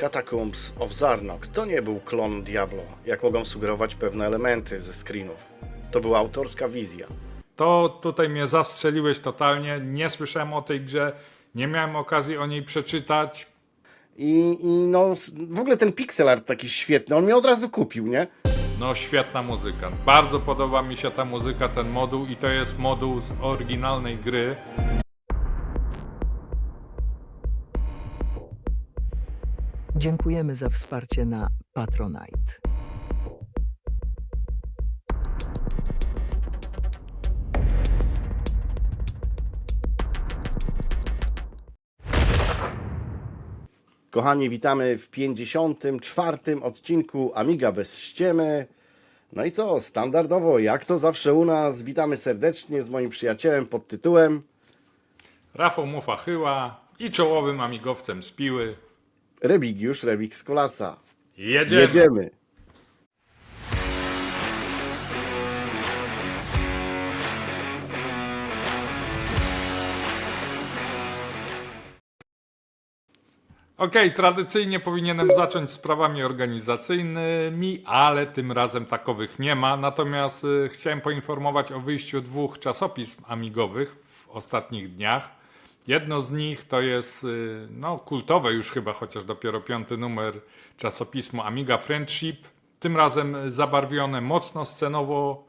Catacombs of Zarnok to nie był klon Diablo, jak mogą sugerować pewne elementy ze screenów. To była autorska wizja. To tutaj mnie zastrzeliłeś totalnie. Nie słyszałem o tej grze, nie miałem okazji o niej przeczytać. I, i no, w ogóle ten pixel art taki świetny, on mnie od razu kupił, nie? No, świetna muzyka. Bardzo podoba mi się ta muzyka, ten moduł, i to jest moduł z oryginalnej gry. Dziękujemy za wsparcie na Patronite. Kochani, witamy w 54. odcinku Amiga bez ściemy. No i co, standardowo, jak to zawsze u nas, witamy serdecznie z moim przyjacielem pod tytułem Rafał Mufa Chyła i czołowym amigowcem z Piły. Rebigiusz Rebik z Kolasa. Jedziemy! Jedziemy. Okej, tradycyjnie powinienem zacząć sprawami organizacyjnymi, ale tym razem takowych nie ma. Natomiast y, chciałem poinformować o wyjściu dwóch czasopism amigowych w ostatnich dniach. Jedno z nich to jest y, no, kultowe już chyba, chociaż dopiero piąty numer czasopismu Amiga Friendship. Tym razem zabarwione mocno scenowo,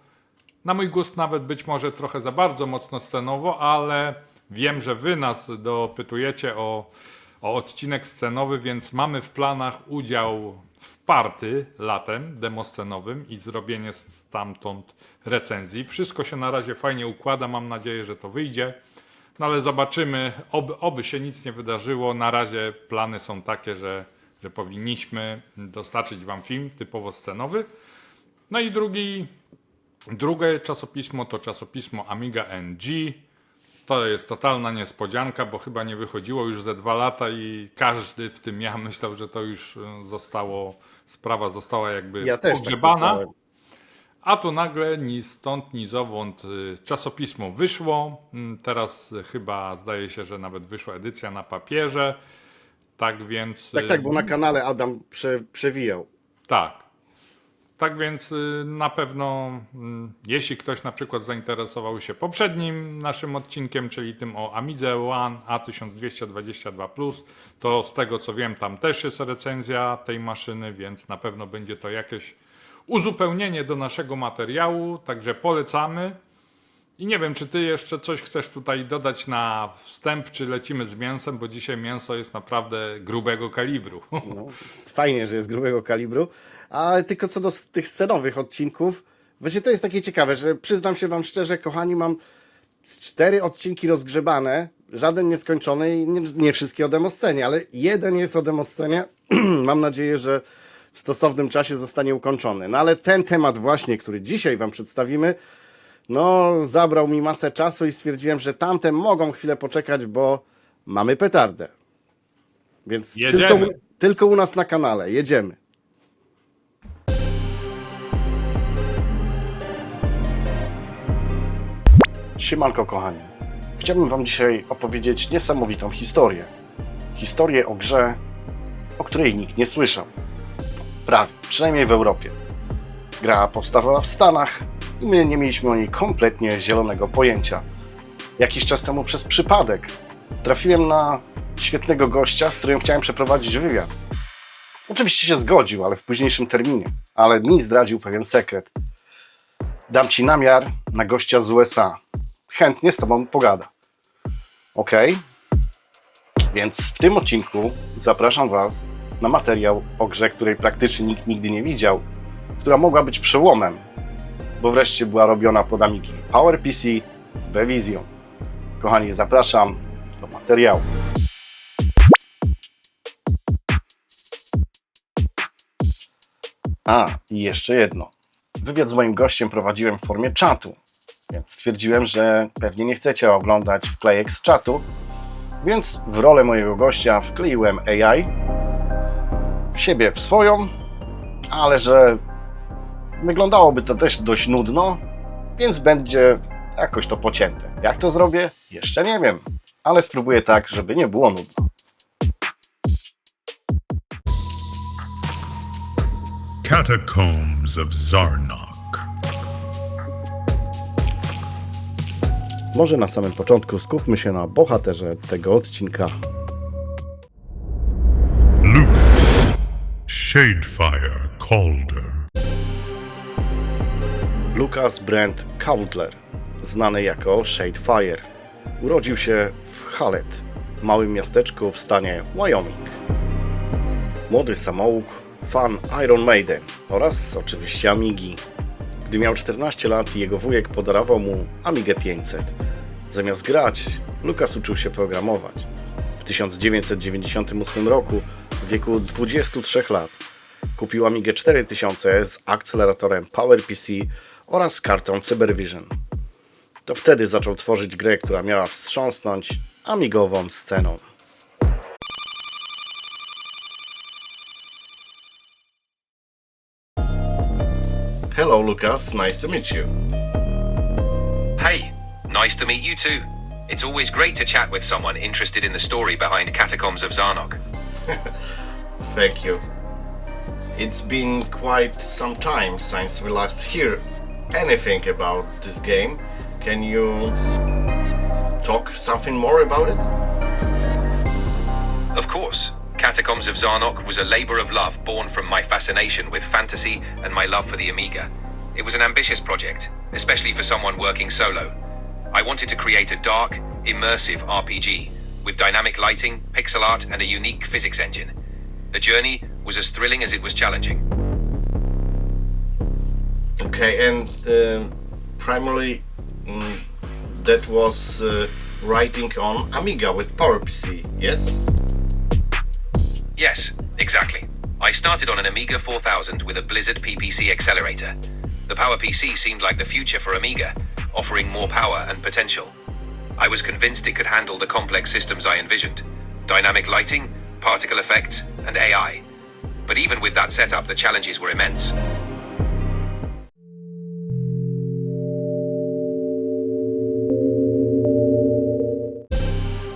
na mój gust nawet być może trochę za bardzo mocno scenowo, ale wiem, że wy nas dopytujecie o, o odcinek scenowy, więc mamy w planach udział w party latem demoscenowym i zrobienie stamtąd recenzji. Wszystko się na razie fajnie układa, mam nadzieję, że to wyjdzie. No ale zobaczymy, oby, oby się nic nie wydarzyło. Na razie plany są takie, że, że powinniśmy dostarczyć wam film typowo scenowy. No i drugi Drugie czasopismo to czasopismo Amiga NG. To jest totalna niespodzianka, bo chyba nie wychodziło już ze dwa lata i każdy, w tym ja, myślał, że to już e, zostało, sprawa została jakby Ja tak pogrzebana. myślałem. A tu nagle ni stąd, ni zowąd y, czasopismo wyszło. Mm, Teraz y, chyba zdaje się, że nawet wyszła edycja na papierze. Tak więc. Tak, y, tak, bo na kanale Adam prze, przewijał. tak. Tak więc y, na pewno, mm, jeśli ktoś na przykład zainteresował się poprzednim naszym odcinkiem, czyli tym o Amidze One A1222, to z tego co wiem, tam też jest recenzja tej maszyny, więc na pewno będzie to jakieś uzupełnienie do naszego materiału, także polecamy. I nie wiem, czy ty jeszcze coś chcesz tutaj dodać na wstęp, czy lecimy z mięsem, bo dzisiaj mięso jest naprawdę grubego kalibru. No, fajnie, że jest grubego kalibru. Ale tylko co do tych scenowych odcinków, właśnie to jest takie ciekawe, że przyznam się wam szczerze, kochani, mam cztery odcinki rozgrzebane, żaden nieskończony i nie, nie wszystkie o demoscenie, ale jeden jest o demoscenie. mam nadzieję, że w stosownym czasie zostanie ukończony. No ale ten temat właśnie, który dzisiaj wam przedstawimy, no zabrał mi masę czasu i stwierdziłem, że tamte mogą chwilę poczekać, bo mamy petardę. Więc tylko, tylko u nas na kanale. Jedziemy. Siemanko kochani. Chciałbym wam dzisiaj opowiedzieć niesamowitą historię. Historię o grze, o której nikt nie słyszał. Prawie, przynajmniej w Europie. Gra powstawała w Stanach i my nie mieliśmy o niej kompletnie zielonego pojęcia. Jakiś czas temu przez przypadek trafiłem na świetnego gościa, z którym chciałem przeprowadzić wywiad. Oczywiście się zgodził, ale w późniejszym terminie. Ale mi zdradził pewien sekret. Dam ci namiar na gościa z USA. Chętnie z tobą pogada. Ok? Więc w tym odcinku zapraszam was na materiał o grze, której praktycznie nikt nigdy nie widział, która mogła być przełomem, bo wreszcie była robiona pod Amigi PowerPC z Bevizją. Kochani, zapraszam do materiału. A, i jeszcze jedno. Wywiad z moim gościem prowadziłem w formie czatu, więc stwierdziłem, że pewnie nie chcecie oglądać wklejek z czatu, więc w rolę mojego gościa wkleiłem AI, siebie w swoją, ale że wyglądałoby to też dość nudno, więc będzie jakoś to pocięte. Jak to zrobię? Jeszcze nie wiem, ale spróbuję tak, żeby nie było nudno. Catacombs of Zarnak. Może na samym początku skupmy się na bohaterze tego odcinka. Shadefire Calder. Lucas Brent Cowdler, znany jako Shadefire. Urodził się w Hallet, małym miasteczku w stanie Wyoming. Młody samouk, fan Iron Maiden oraz oczywiście Amigi. Gdy miał 14 lat, jego wujek podarował mu Amigę 500. Zamiast grać, Lucas uczył się programować. W 1998 roku, w wieku 23 lat, kupił Amigę 4000 z akceleratorem PowerPC oraz kartą CyberVision. To wtedy zaczął tworzyć grę, która miała wstrząsnąć amigową sceną. Hello Lucas, nice to meet you. Hey, nice to meet you too. It's always great to chat with someone interested in the story behind Catacombs of Zarnog. Thank you. It's been quite some time since we last hear anything about this game. Can you talk something more about it? Of course, Catacombs of Zarnog was a labor of love born from my fascination with fantasy and my love for the Amiga. It was an ambitious project, especially for someone working solo. I wanted to create a dark, immersive RPG with dynamic lighting, pixel art, and a unique physics engine. The journey was as thrilling as it was challenging. Okay, and uh, primarily mm, that was uh, writing on Amiga with PowerPC, yes? Yes, exactly. I started on an Amiga 4000 with a Blizzard PPC accelerator. The PowerPC seemed like the future for Amiga, offering more power and potential. I was convinced it could handle the complex systems I envisioned dynamic lighting, particle effects, and AI. But even with that setup, the challenges were immense.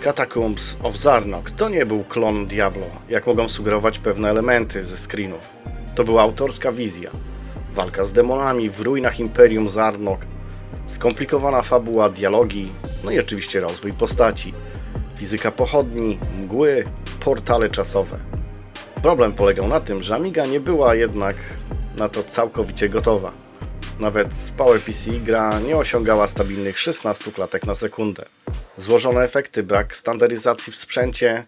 Catacombs of Zarnok to nie był klon Diablo, jak mogą sugerować pewne elementy ze screenów. To była autorska wizja. Walka z demonami w ruinach Imperium Zarnok, skomplikowana fabuła, dialogi, no i oczywiście rozwój postaci, fizyka pochodni, mgły, portale czasowe. Problem polegał na tym, że Amiga nie była jednak na to całkowicie gotowa. Nawet z PowerPC gra nie osiągała stabilnych 16 klatek na sekundę. Złożone efekty, brak standaryzacji w sprzęcie,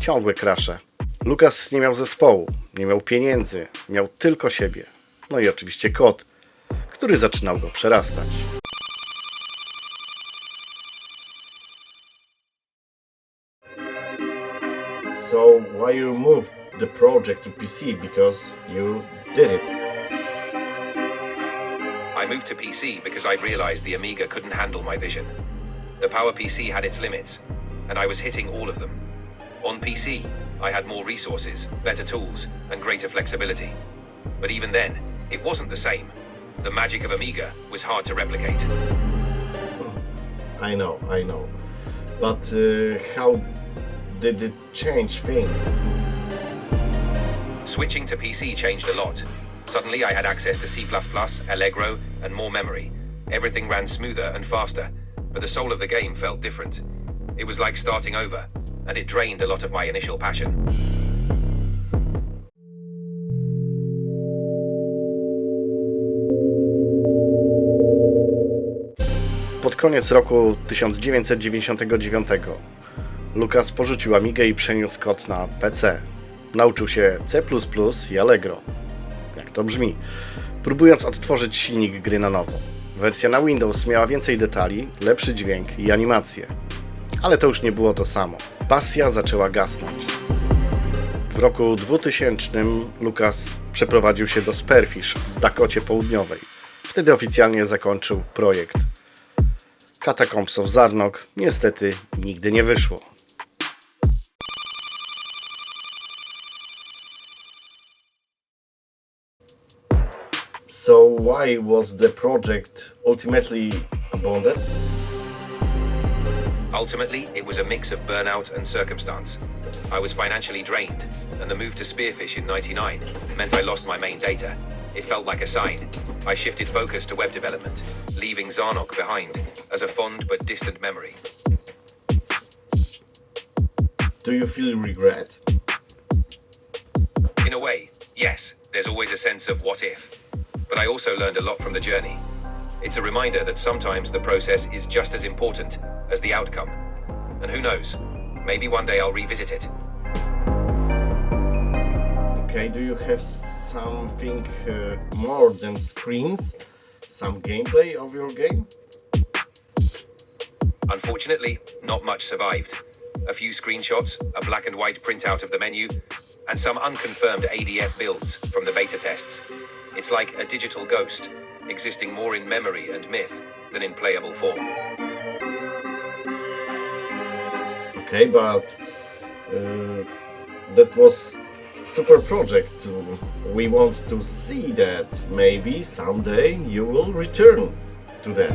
ciągłe krasze. Lukas nie miał zespołu, nie miał pieniędzy, miał tylko siebie. No i oczywiście kod, który zaczynał go przerastać. So why you moved the project to PC? Because you did it. I moved to PC because I realized the Amiga couldn't handle my vision. The Power PC had its limits, and I was hitting all of them. On PC, I had more resources, better tools, and greater flexibility. But even then, it wasn't the same. The magic of Amiga was hard to replicate. I know, I know. But uh, how did it change things? Switching to PC changed a lot. Suddenly, I had access to C, Allegro, and more memory. Everything ran smoother and faster, but the soul of the game felt different. It was like starting over, and it drained a lot of my initial passion. Pod koniec roku 1999 Lukas porzucił Amigę i przeniósł kod na PC. Nauczył się C i Allegro. Jak to brzmi? Próbując odtworzyć silnik gry na nowo. Wersja na Windows miała więcej detali, lepszy dźwięk i animacje. Ale to już nie było to samo. Pasja zaczęła gasnąć. W roku 2000 Lukas przeprowadził się do Spearfish w Dakocie Południowej. Wtedy oficjalnie zakończył projekt. Catacombs of Zarnok niestety nigdy nie wyszło. Why was the project ultimately abandoned? Ultimately, it was a mix of burnout and circumstance. I was financially drained, and the move to Spearfish in 99 meant I lost my main data. It felt like a sign. I shifted focus to web development, leaving Zarnok behind as a fond but distant memory. Do you feel regret? In a way, yes, there's always a sense of what if. But I also learned a lot from the journey. It's a reminder that sometimes the process is just as important as the outcome. And who knows, maybe one day I'll revisit it. Okay, do you have something uh, more than screens? Some gameplay of your game? Unfortunately, not much survived. A few screenshots, a black and white printout of the menu, and some unconfirmed ADF builds from the beta tests. It's like a digital ghost, existing more in memory and myth than in playable form. Okay, but uh, that was super project. too. We want to see that. Maybe someday you will return to that.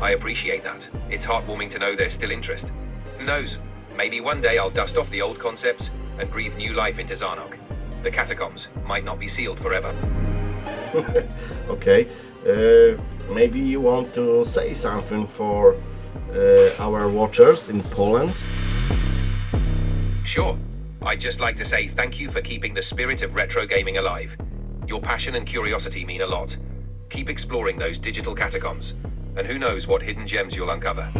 I appreciate that. It's heartwarming to know there's still interest. Who knows? Maybe one day I'll dust off the old concepts and breathe new life into Zarnok. The catacombs might not be sealed forever. Okay, uh, maybe you want to say something for uh, our watchers in Poland. Sure. I'd just like to say thank you for keeping the spirit of retro gaming alive. Your passion and curiosity mean a lot. Keep exploring those digital catacombs, and who knows what hidden gems you'll uncover.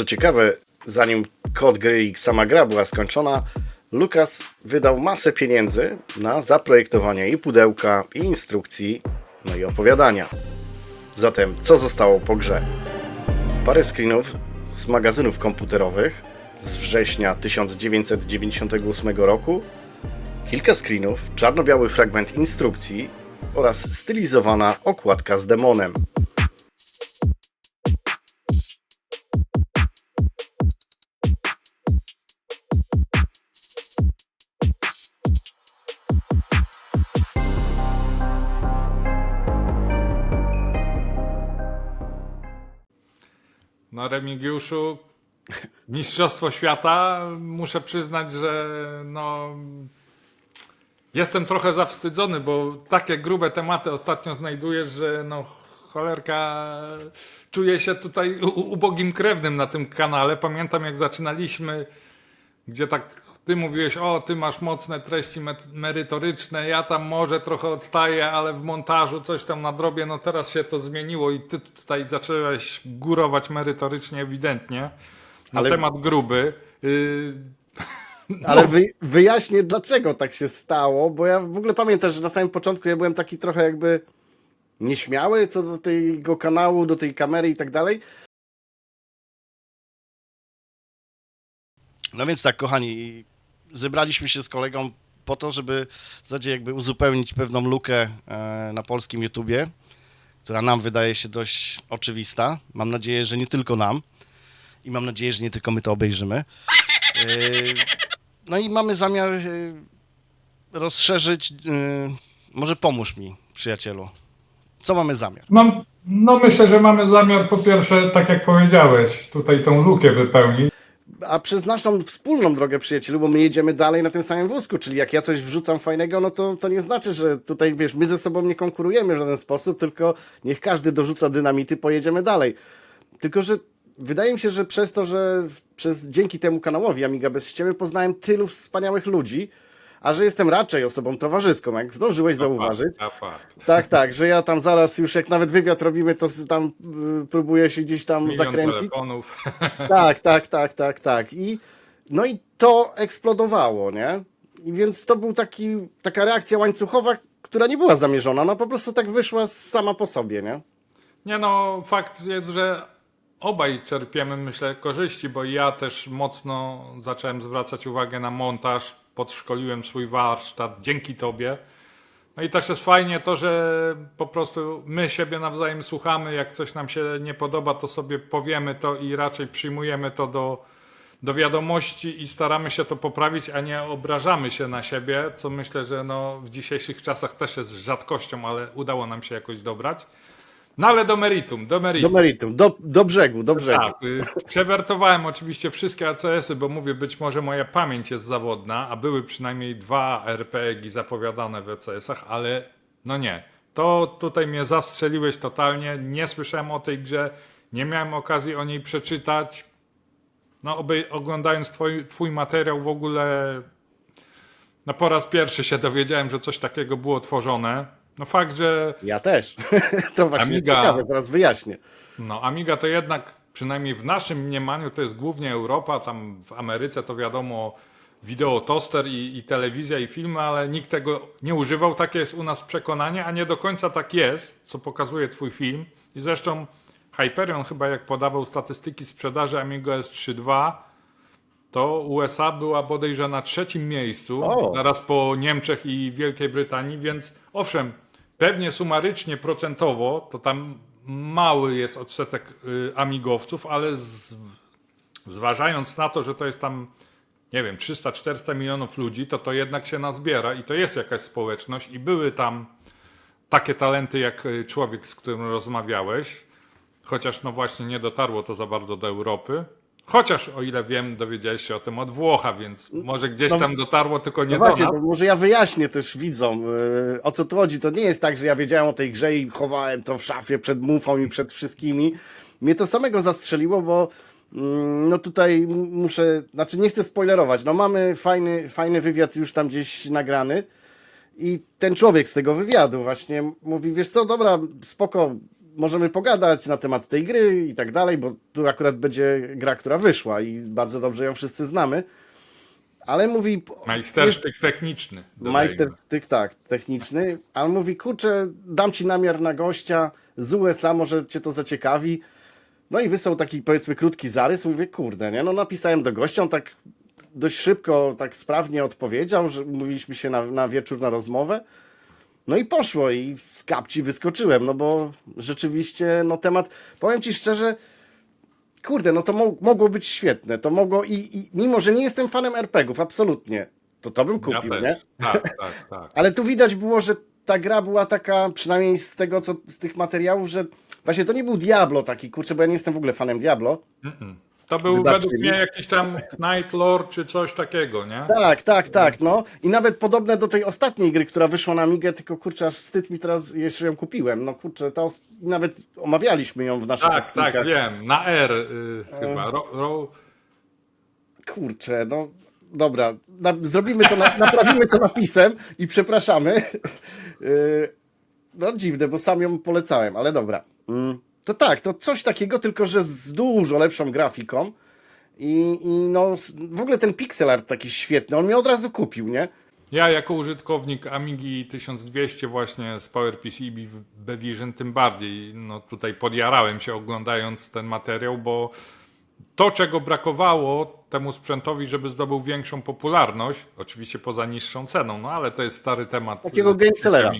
Co ciekawe, zanim kod gry i sama gra była skończona, Lukas wydał masę pieniędzy na zaprojektowanie i pudełka, i instrukcji, no i opowiadania. Zatem, co zostało po grze? Parę screenów z magazynów komputerowych z września 1998 roku, kilka screenów, czarno-biały fragment instrukcji oraz stylizowana okładka z demonem. No Remigiuszu, Mistrzostwo Świata, muszę przyznać, że no... Jestem trochę zawstydzony, bo takie grube tematy ostatnio znajduję, że no cholerka czuję się tutaj ubogim krewnym na tym kanale. Pamiętam jak zaczynaliśmy, gdzie tak ty mówiłeś, o ty masz mocne treści merytoryczne, ja tam może trochę odstaję, ale w montażu coś tam nadrobię. No teraz się to zmieniło i ty tutaj zacząłeś górować merytorycznie ewidentnie na Ale- temat gruby. Yy, Ale wy, wyjaśnię, dlaczego tak się stało, bo ja w ogóle pamiętam, że na samym początku ja byłem taki trochę jakby nieśmiały co do tego kanału, do tej kamery i tak dalej. No więc tak, kochani, zebraliśmy się z kolegą po to, żeby w zasadzie jakby uzupełnić pewną lukę e, na polskim YouTubie, która nam wydaje się dość oczywista. Mam nadzieję, że nie tylko nam. I mam nadzieję, że nie tylko my to obejrzymy. E, no i mamy zamiar y, rozszerzyć. Może pomóż mi, przyjacielu. Co mamy zamiar? No, no myślę, że mamy zamiar po pierwsze, tak jak powiedziałeś, tutaj tą lukę wypełnić. A przez naszą wspólną drogę, przyjacielu, bo my jedziemy dalej na tym samym wózku, czyli jak ja coś wrzucam fajnego, no to, to nie znaczy, że tutaj, wiesz, my ze sobą nie konkurujemy w żaden sposób, tylko niech każdy dorzuca dynamity, pojedziemy dalej. Tylko, że wydaje mi się, że przez to, że przez, dzięki temu kanałowi Amiga Bez Ściemy poznałem tylu wspaniałych ludzi, a że jestem raczej osobą towarzyską, jak zdążyłeś zauważyć. Tak, tak, że ja tam zaraz już jak nawet wywiad robimy, to tam y, próbuję się gdzieś tam Milion zakręcić. telefonów. Tak, tak, tak, tak, tak. I, no i to eksplodowało, nie? I więc to był taki, taka reakcja łańcuchowa, która nie była zamierzona, ona po prostu tak wyszła sama po sobie, nie? Nie no, fakt jest, że obaj czerpiemy, myślę, korzyści, bo ja też mocno zacząłem zwracać uwagę na montaż, podszkoliłem swój warsztat dzięki tobie. No i też jest fajnie to, że po prostu my siebie nawzajem słuchamy, jak coś nam się nie podoba, to sobie powiemy to i raczej przyjmujemy to do, do wiadomości i staramy się to poprawić, a nie obrażamy się na siebie, co myślę, że no w dzisiejszych czasach też jest rzadkością, ale udało nam się jakoś dobrać. No ale do meritum, do Do meritum. meritum, do, do brzegu, do brzegu. Tak, y, przewertowałem oczywiście wszystkie ACS-y, bo mówię, być może moja pamięć jest zawodna, a były przynajmniej dwa RPG zapowiadane w ACS-ach, ale no nie. To tutaj mnie zastrzeliłeś totalnie, nie słyszałem o tej grze, nie miałem okazji o niej przeczytać. No obej- oglądając twój, twój materiał w ogóle no po raz pierwszy się dowiedziałem, że coś takiego było tworzone. No fakt, że Ja też. to właśnie Amiga. ciekawe, zaraz wyjaśnię. No, Amiga to jednak, przynajmniej w naszym mniemaniu, to jest głównie Europa. Tam w Ameryce to wiadomo, wideo toster i, i telewizja i filmy, ale nikt tego nie używał. Takie jest u nas przekonanie, a nie do końca tak jest, co pokazuje Twój film. I zresztą Hyperion chyba jak podawał statystyki sprzedaży Amiga S3.2, to USA była bodajże na trzecim miejscu, O. zaraz po Niemczech i Wielkiej Brytanii, więc owszem, pewnie sumarycznie, procentowo, to tam mały jest odsetek y, amigowców, ale z, zważając na to, że to jest tam, nie wiem, 300-400 milionów ludzi, to to jednak się nazbiera i to jest jakaś społeczność i były tam takie talenty jak y, człowiek, z którym rozmawiałeś, chociaż no właśnie nie dotarło to za bardzo do Europy. Chociaż o ile wiem, dowiedziałeś się o tym od Włocha, więc może gdzieś No, tam dotarło, tylko nie No do właśnie, nas. to może ja wyjaśnię też widzom, yy, o co tu chodzi. To nie jest tak, że ja wiedziałem o tej grze i chowałem to w szafie przed mufą i przed wszystkimi. Mnie to samego zastrzeliło, bo mm, no tutaj muszę, znaczy nie chcę spoilerować, no mamy fajny, fajny wywiad już tam gdzieś nagrany i ten człowiek z tego wywiadu właśnie mówi, wiesz co, dobra, spoko, możemy pogadać na temat tej gry i tak dalej, bo tu akurat będzie gra, która wyszła i bardzo dobrze ją wszyscy znamy. Ale mówi. Majstersztyk techniczny. dodajmy. Majster, tyk tak, techniczny, ale mówi, kurczę, dam ci namiar na gościa z USA, może cię to zaciekawi. No i wysłał taki, powiedzmy, krótki zarys, mówię, kurde, nie, no napisałem do gościa, on tak dość szybko, tak sprawnie odpowiedział, że mówiliśmy się na, na wieczór na rozmowę. No i poszło i z kapci wyskoczyłem, no bo rzeczywiście, no temat, powiem ci szczerze, kurde, no to mo- mogło być świetne, to mogło i, i mimo, że nie jestem fanem RPG-ów, absolutnie, to to bym Ja kupił, też. nie? Tak, tak, tak. Ale tu widać było, że ta gra była taka, przynajmniej z tego, co z tych materiałów, że właśnie to nie był Diablo taki, kurczę, bo ja nie jestem w ogóle fanem Diablo. To był Wybaczcie według mnie jakiś tam Night Lord czy coś takiego, nie? Tak, tak, tak, no. I nawet podobne do tej ostatniej gry, która wyszła na Migę, tylko kurczę, aż wstyd mi teraz, jeszcze ją kupiłem. No kurczę, to nawet omawialiśmy ją w naszych Tak, tak, wiem. Na R y, chyba. Ro, ro, Kurczę, no dobra, na, zrobimy to, na, naprawimy to napisem i przepraszamy. Yy, no dziwne, bo sam ją polecałem, ale dobra. Mm, To tak, to coś takiego, tylko że z dużo lepszą grafiką i, i no w ogóle ten pixel art taki świetny, on mnie od razu kupił, nie? Ja jako użytkownik Amigi 1200 właśnie z PowerPC i Bevision tym bardziej no tutaj podjarałem się oglądając ten materiał, bo to czego brakowało temu sprzętowi, żeby zdobył większą popularność, oczywiście poza niższą ceną, no ale to jest stary temat Takiego gamesellera.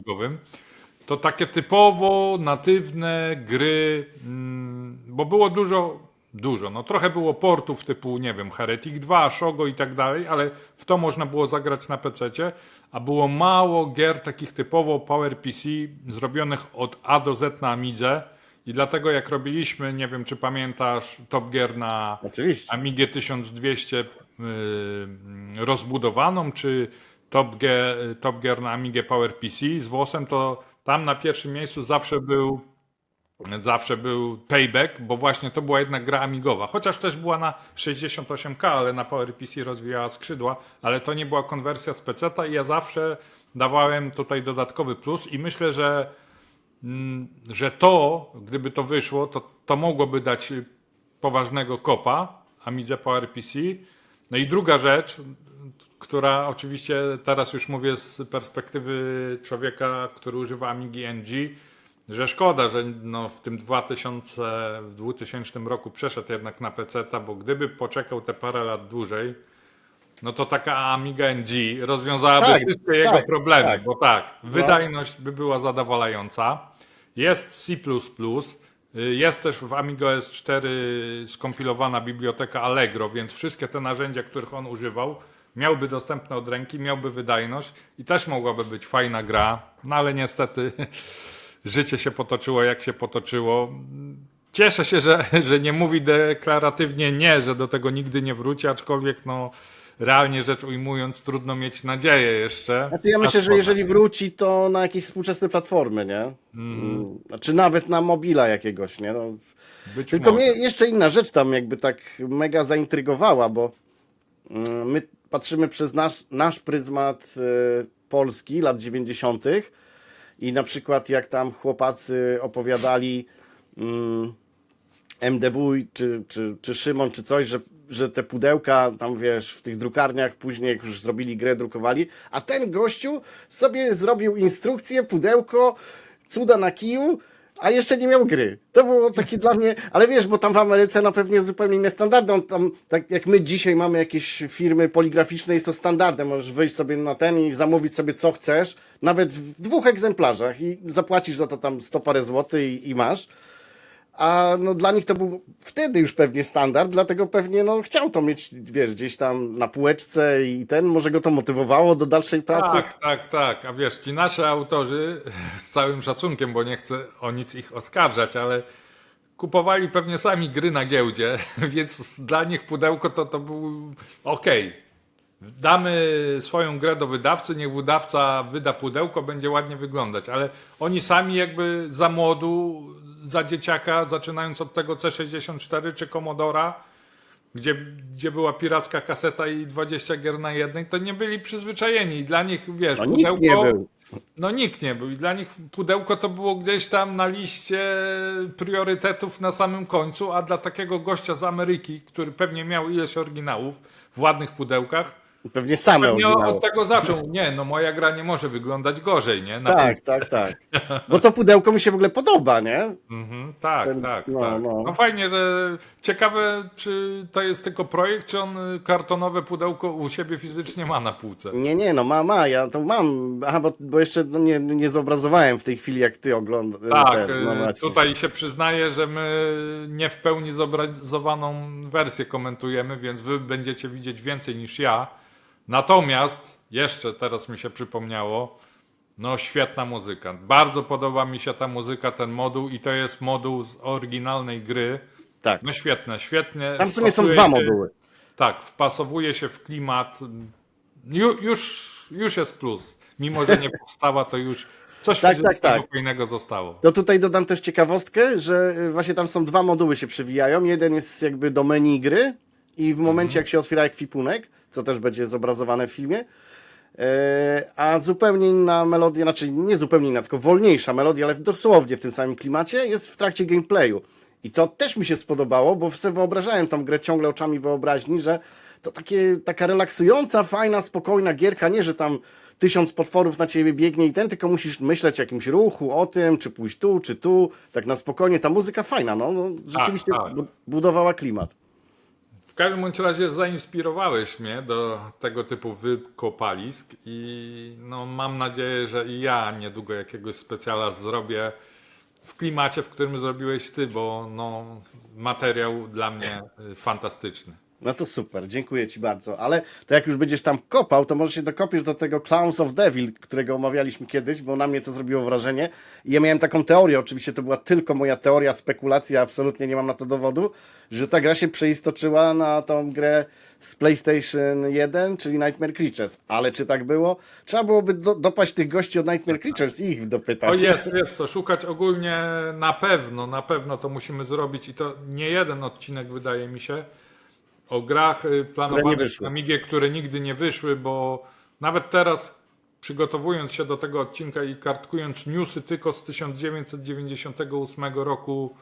To takie typowo natywne gry, mm, bo było dużo, dużo, no trochę było portów typu, nie wiem, Heretic 2, Shogo i tak dalej, ale w to można było zagrać na PC, a było mało gier takich typowo PowerPC zrobionych od A do Z na Amidze i dlatego jak robiliśmy, nie wiem czy pamiętasz, Top Gear na Oczywiście. Amigę 1200 y, rozbudowaną, czy Top Gear, Top Gear na Amigę PowerPC z włosem, to tam na pierwszym miejscu zawsze był zawsze był Payback, bo właśnie to była jednak gra amigowa. Chociaż też była na 68K, ale na PowerPC rozwijała skrzydła, ale to nie była konwersja z PC-ta i ja zawsze dawałem tutaj dodatkowy plus i myślę, że mm, że to, gdyby to wyszło, to, to mogłoby dać poważnego kopa Amidze PowerPC. No i druga rzecz, która oczywiście teraz już mówię z perspektywy człowieka, który używa Amigi NG, że szkoda, że no w tym 2000, w 2000 roku przeszedł jednak na PC, bo gdyby poczekał te parę lat dłużej, no to taka Amiga NG rozwiązałaby Tak, wszystkie jego tak, problemy, tak. bo tak, wydajność by była zadowalająca. Jest C++, jest też w Amiga S4 skompilowana biblioteka Allegro, więc wszystkie te narzędzia, których on używał, miałby dostępne od ręki, miałby wydajność i też mogłaby być fajna gra, no ale niestety życie się potoczyło jak się potoczyło. Cieszę się, że, że nie mówi deklaratywnie nie, że do tego nigdy nie wróci, aczkolwiek no realnie rzecz ujmując trudno mieć nadzieję jeszcze. Znaczy ja myślę, że jeżeli wróci, to na jakieś współczesne platformy, nie? Mm. Znaczy nawet na mobila jakiegoś, nie? No, Tylko może. mnie jeszcze inna rzecz tam jakby tak mega zaintrygowała, bo mm, my patrzymy przez nasz, nasz pryzmat y, Polski lat 90. i na przykład jak tam chłopacy opowiadali mm, MDW czy, czy, czy Szymon czy coś, że, że te pudełka tam wiesz w tych drukarniach później jak już zrobili grę drukowali, a ten gościu sobie zrobił instrukcję, pudełko, cuda na kiju, a jeszcze nie miał gry. To było takie dla mnie, ale wiesz, bo tam w Ameryce no pewnie zupełnie inne standardy. On tam, tak jak my dzisiaj mamy jakieś firmy poligraficzne, jest to standardem. Możesz wyjść sobie na ten i zamówić sobie co chcesz, nawet w dwóch egzemplarzach i zapłacisz za to tam 100 parę złotych i, i masz. A no dla nich to był wtedy już pewnie standard, dlatego pewnie no chciał to mieć, wiesz, gdzieś tam na półeczce i ten, może go to motywowało do dalszej pracy. Tak, tak, tak. A wiesz, ci nasi autorzy, z całym szacunkiem, bo nie chcę o nic ich oskarżać, ale kupowali pewnie sami gry na giełdzie, więc dla nich pudełko to, to był okej. Damy swoją grę do wydawcy, niech wydawca wyda pudełko, będzie ładnie wyglądać, ale oni sami jakby za młodu, za dzieciaka, zaczynając od tego C64 czy Commodora, gdzie, gdzie była piracka kaseta i 20 gier na jednej, to nie byli przyzwyczajeni. I dla nich, wiesz, No nikt nie był. no nikt nie był. I dla nich pudełko to było gdzieś tam na liście priorytetów na samym końcu, a dla takiego gościa z Ameryki, który pewnie miał ileś oryginałów w ładnych pudełkach, Pewnie same pewnie od tego zaczął. Nie, no moja gra nie może wyglądać gorzej, nie? Na Tak, tak, tak. Bo to pudełko mi się w ogóle podoba, nie? Mhm, tak, Ten- tak, no, tak. no. No. fajnie, że ciekawe, czy to jest tylko projekt, czy on y, kartonowe pudełko u siebie fizycznie ma na półce. Nie, nie, no ma, ma, ja to mam. Aha, bo, bo jeszcze no, nie, nie zobrazowałem w tej chwili, jak ty oglądasz. Tak, no, y, tutaj się przyznaję, że my nie w pełni zobrazowaną wersję komentujemy, więc wy będziecie widzieć więcej niż ja. Natomiast, jeszcze teraz mi się przypomniało, no świetna muzyka. Bardzo podoba mi się ta muzyka, ten moduł i to jest moduł z oryginalnej gry. Tak. No świetne, świetnie. Tam w sumie są dwa moduły. Tak, wpasowuje się w klimat. Ju, już, już jest plus. Mimo, że nie powstała, to już coś Tak, tak, tak. fajnego zostało. To tutaj dodam też ciekawostkę, że y, właśnie tam są dwa moduły się przewijają. Jeden jest jakby do menu gry i w momencie jak się otwiera ekwipunek, co też będzie zobrazowane w filmie, e, a zupełnie inna melodia, znaczy nie zupełnie inna, tylko wolniejsza melodia, ale dosłownie w tym samym klimacie jest w trakcie gameplayu. I to też mi się spodobało, bo sobie wyobrażałem tą grę ciągle oczami wyobraźni, że to takie, taka relaksująca, fajna, spokojna gierka, nie, że tam tysiąc potworów na ciebie biegnie i ten, tylko musisz myśleć o jakimś ruchu, o tym, czy pójść tu, czy tu, tak na spokojnie. Ta muzyka fajna, no, no rzeczywiście tak. bu- budowała klimat. Każdym bądź razie zainspirowałeś mnie do tego typu wykopalisk i no, mam nadzieję, że i ja niedługo jakiegoś specjala zrobię w klimacie, w którym zrobiłeś ty, bo no, materiał dla mnie y, fantastyczny. No to super, dziękuję Ci bardzo. Ale to jak już będziesz tam kopał, to może się dokopiesz do tego Clowns of Devil, którego omawialiśmy kiedyś, bo na mnie to zrobiło wrażenie. I ja miałem taką teorię, oczywiście to była tylko moja teoria, spekulacja, absolutnie nie mam na to dowodu, że ta gra się przeistoczyła na tą grę z PlayStation 1, czyli Nightmare Creatures. Ale czy tak było? Trzeba byłoby do, dopaść tych gości od Nightmare Creatures i ich dopytać. O jest, jest co szukać ogólnie na pewno, na pewno to musimy zrobić i to nie jeden odcinek wydaje mi się o grach y, planowanych na Amigę, które nigdy nie wyszły, bo nawet teraz przygotowując się do tego odcinka i kartkując newsy tylko z 1998 roku,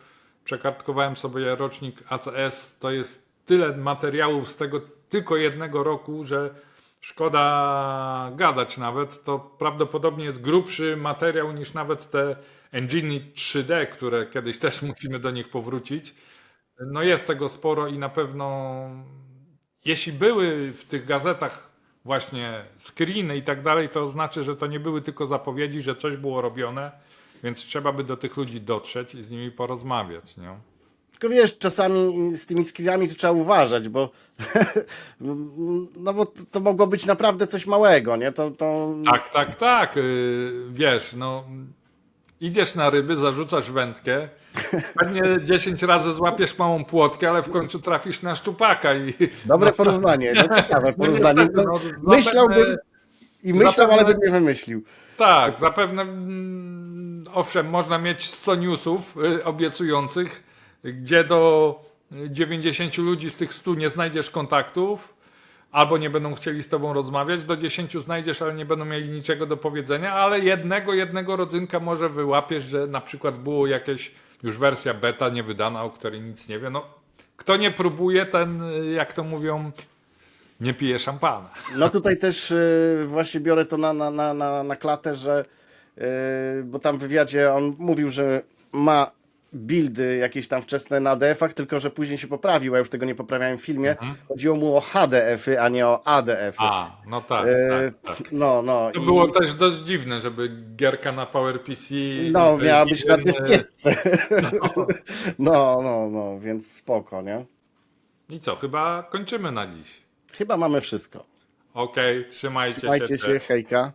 przekartkowałem sobie rocznik ACS, to jest tyle materiałów z tego tylko jednego roku, że szkoda gadać nawet, to prawdopodobnie jest grubszy materiał niż nawet te engine 3D, które kiedyś też musimy do nich powrócić. No jest tego sporo i na pewno jeśli były w tych gazetach właśnie screeny i tak dalej, to znaczy, że to nie były tylko zapowiedzi, że coś było robione, więc trzeba by do tych ludzi dotrzeć i z nimi porozmawiać, nie? Tylko wiesz, czasami z tymi screenami to trzeba uważać, bo no bo to, mogło być naprawdę coś małego, nie? To, to Tak, tak, tak. yy, Wiesz, no Idziesz na ryby, zarzucasz wędkę, pewnie 10 razy złapiesz małą płotkę, ale w końcu trafisz na szczupaka i Dobre porównanie, no ciekawe no porównanie. niestety, No, no, myślałbym zapewne- i myślał, zapewne- ale bym nie wymyślił. Tak, zapewne mm, owszem, można mieć 100 newsów y, obiecujących, gdzie do y, 90 ludzi z tych 100 nie znajdziesz kontaktów, albo nie będą chcieli z tobą rozmawiać, do 10 znajdziesz, ale nie będą mieli niczego do powiedzenia, ale jednego, jednego rodzynka może wyłapiesz, że na przykład było jakieś już wersja beta niewydana, o której nic nie wie. No, kto nie próbuje, ten, y, jak to mówią, nie pije szampana. No tutaj też y, właśnie biorę to na, na, na, na, na klatę, że y, bo tam w wywiadzie on mówił, że ma buildy jakieś tam wczesne na ADF-ach, tylko że później się poprawił, a już tego nie poprawiałem w filmie. Chodziło mu o HDF-y, a nie o ADF-y. A, no tak, E, tak, tak. No, no. To i- było też dość dziwne, żeby gierka na PowerPC. No, i- miała być na ten, dyskietce. No, no, no, więc spoko, nie? I co, chyba kończymy na dziś. Chyba mamy wszystko. Okej, trzymajcie, Trzymajcie się. się, hejka.